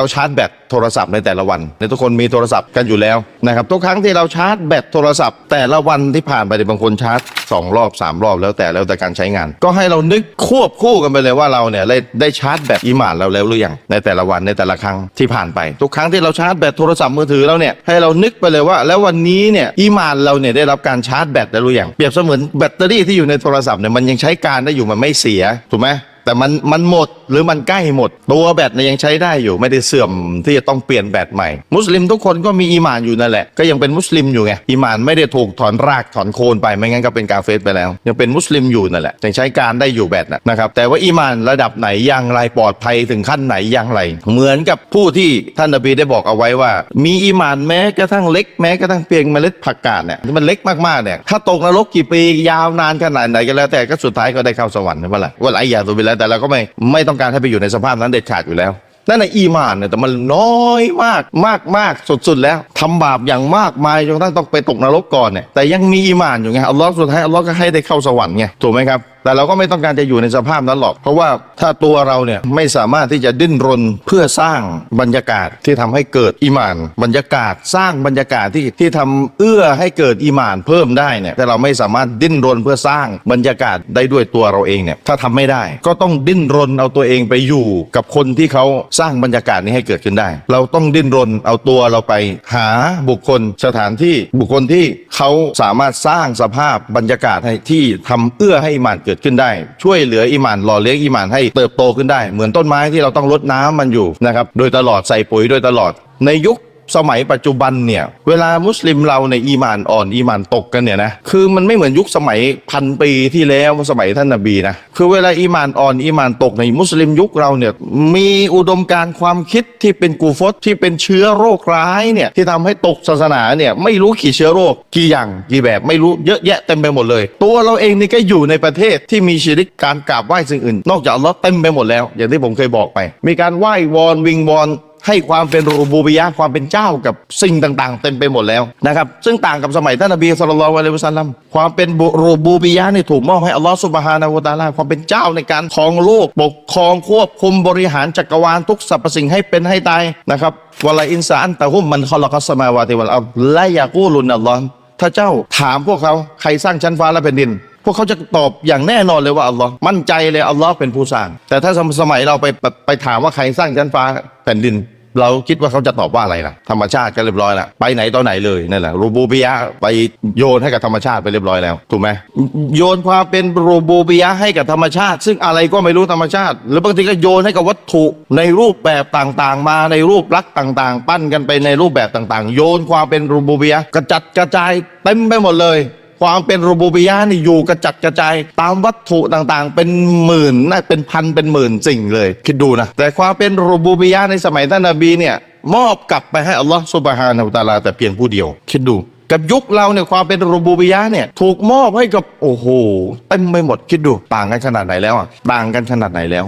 เราชาร์จแบตโทรศัพท์ในแต่ละวันในทุกคนมีโทรศัพท์กันอยู่แล้วนะครับทุกครั้งที่เราชาร์จแบตโทรศัพท์ แต่ละวันที่ผ่านไปเนี่ยบางคนชาร์จสองรอบสามรอบแล้วแต่แล้วแต่การใช้งาน ก็ให้เรานึกควบคู่กันไปเลยว่าเราเนี่ยได้ได้ชาร์จแบตอีหมานเราแล้วหรือยังในแต่ละวันในแต่ละครั้งที่ผ่านไป ทุกครั้งที่เราชาร์จแบตโทรศัพท์มือถือเราเนี่ยให้เรานึกไปเลยว่า แล้ววันนี้เนี่ยอีหมานเราเนี่ยได้รับการชาร์จแบตแล้วหรือยังเปรียบเสมือนแบตเตอรี่ที่อยู่ในโทรศัพท์เนี่ยมันยังใช้การได้อยู่มันไม่เสียถูกไหม แต่มันมันหมดหรือมันใกล้หมด ตัวแบตเนี่ยยังใช้ได้อยู่ ไม่ได้เสื่อมที่จะต้องเปลี่ยนแบตใหม่ มุสลิมทุกคนก็มีอีหมานอยู่นั่นแหละ ก็ยังเป็นมุสลิมอยู่ไงอีหมานไม่ได้ถูกถอนรากถอนโคนไปไม่งั้นก็เป็นกาเฟสไปแล้ว ยังเป็นมุสลิมอยู่นั่นแหละยังใช้การได้อยู่แบตนะครับแต่ว่าอีหมานระดับไหนอย่างไรปลอดภัยถึงขั้นไหนอย่างไร เหมือนกับผู้ที่ท่านนบีได้บอกเอาไว้ว่า มีอีหมานแม้กระทั่งเล็กแม้กระทั่งเพียงเมล็ดผักกาดเนี่ยมันเล็กมากๆเนี่ยถ้าตกนรกกี่ปียาวนานขนาดไหนก็แล้วแต่ก็สุดท้ายก็ได้เข้าสวรรค์ใช่ไหมล่ะว่าไอยาตัวไปแล้ว แต่เราก็ไม่ไม่ต้องการให้ไปอยู่ในสภาพนั้นเด็ดขาดอยู่แล้วนั่นในะอีมานเนี่ยแต่มันน้อยมากมากมากสุดๆแล้วทำบาปอย่างมากมายจนต้องต้องไปตกนรกก่อนเนี่ยแต่ยังมีอีมานอยู่ไงอัลลอฮ์สุดท้ายอัลลอฮ์ก็ให้ได้เข้าสวรรค์ไงถูกไหมครับแต่เราก็ไม่ต้องการจะอยู่ในสภาพนั้นหรอก เพราะว่าถ้าตัวเราเนี่ยไม่สามารถที่จะดิ้นรนเพื่อสร้างบรรยากาศที่ทำให้เกิดอีหมาน บรรยากาศสร้างบรรยากาศที่ที่ทำเอื้อให้เกิดอีหมานเพิ่มได้เนี่ยแต่เราไม่สามารถดิ้นรนเพื่อสร้างบรรยากาศได้ด้วยตัวเราเองเนี่ยถ้าทำไม่ได้ ก็ต้องดิ้นรนเอาตัวเองไปอยู่กับคนที่เขาสร้างบรรยากาศนี้ให้เกิดขึ้นได้ เราต้องดิ้นรนเอาตัวเราไปหาบุคคลสถานที่บุคคลที่ เขาสามารถสร้างสภาพบรรยากาศให้ที่ทำเอื้อให้อิมานเกิดขึ้นได้ ช่วยเหลืออิมานหล่อเลี้ยงอิมานให้เติบโตขึ้นได้ เหมือนต้นไม้ที่เราต้องรดน้ำมันอยู่นะครับโดยตลอดใส่ปุ๋ยโดยตลอดในยุค สมัยปัจจุบันเนี่ยเวลามุสลิมเราในอีมานอ่อนอีมานตกกันเนี่ยนะคือมันไม่เหมือนยุคสมัยพันปีที่แล้วสมัยท่านนบีนะคือเวลาอีมานอ่อนอีมานตกในมุสลิมยุคเราเนี่ยมีอุดมการความคิดที่เป็นกูฟตที่เป็นเชื้อโรคร้ายเนี่ยที่ทำให้ตกศาสนาเนี่ยไม่รู้กี่เชื้อโรคกี่อย่างกี่แบบไม่รู้เยอะแยะเต็มไปหมดเลย ตัวเราเองนี่ก็อยู่ในประเทศที่มีชีริกการกราบไหว้สิ่งอื่น นอกจากอัลเลอฮ์เต็มไปหมดแล้ว อย่างที่ผมเคยบอกไป มีการไหว้วอนวิงวอน ให้ความเป็นรูบูบิยะความเป็นเจ้ากับสิ่งต่างๆ เต็มไปหมดแล้วนะครับ ซึ่งต่างกับสมัยท่านนบีสุลต่านอะลัยฮิวะสัลลัมความเป็นรูบูบิยะนี่ถูกมอบให้อัลลอฮฺสุบฮานาอูตาลาความเป็นเจ้าในการครองโลกปกครองควบคุมบริหารจักรวาลทุกสรรพสิ่งให้เป็นให้ตายนะครับวะลาอินซาอันตะฮุมมันคอลักัสสมาวาติวัลอัรฎละยากูลุนอัลลอฮ์ถ้าเจ้าถามพวกเขาใครสร้างชั้นฟ้าและแผ่นดิน พวกเขาจะตอบอย่างแน่นอนเลยว่าอัลลอฮ์มั่นใจเลยอัลลอฮ์เป็นผู้สร้าง แต่ถ้าสมัยเราไปไปถามว่าใครสร้างชั้นฟ้าแผ่นดิน เราคิดว่าเขาจะตอบว่าอะไรล่ะ ธรรมชาติก็เรียบร้อยแล้วไปไหนตอนไหนเลยนั่นแหละรูบูบิยะไปโยนให้กับธรรมชาติไปเรียบร้อยแล้วถูกไหมโยนความเป็นรูบูบิยะให้กับธรรมชาติ ซึ่งอะไรก็ไม่รู้ธรรมชาติ หรือบางทีก็โยนให้กับวัตถุในรูปแบบต่างๆ มาในรูปลักษณ์ต่างๆ ปั้นกันไปในรูปแบบต่างๆ โยนความเป็นรูบูบิยะกระจัดกระจายเต็มไปหมดเลย ความเป็นรูบูบิยะนี่อยู่กระจัดกระจายตามวัตถุต่างๆ เป็นหมื่นน่าเป็นพันเป็นหมื่นสิ่งเลย คิดดูนะ แต่ความเป็นรูบูบิยะในสมัยท่านนบีเนี่ยมอบกลับไปให้อัลลอฮ์สุบฮานาอูตาลาแต่เพียงผู้เดียว คิดดูกับยุคเราเนี่ยความเป็นรูบูบิยะเนี่ยถูกมอบให้กับโอ้โหเต็มไปหมดคิดดู ต่างกันขนาดไหนแล้วอะต่างกันขนาดไหนแล้ว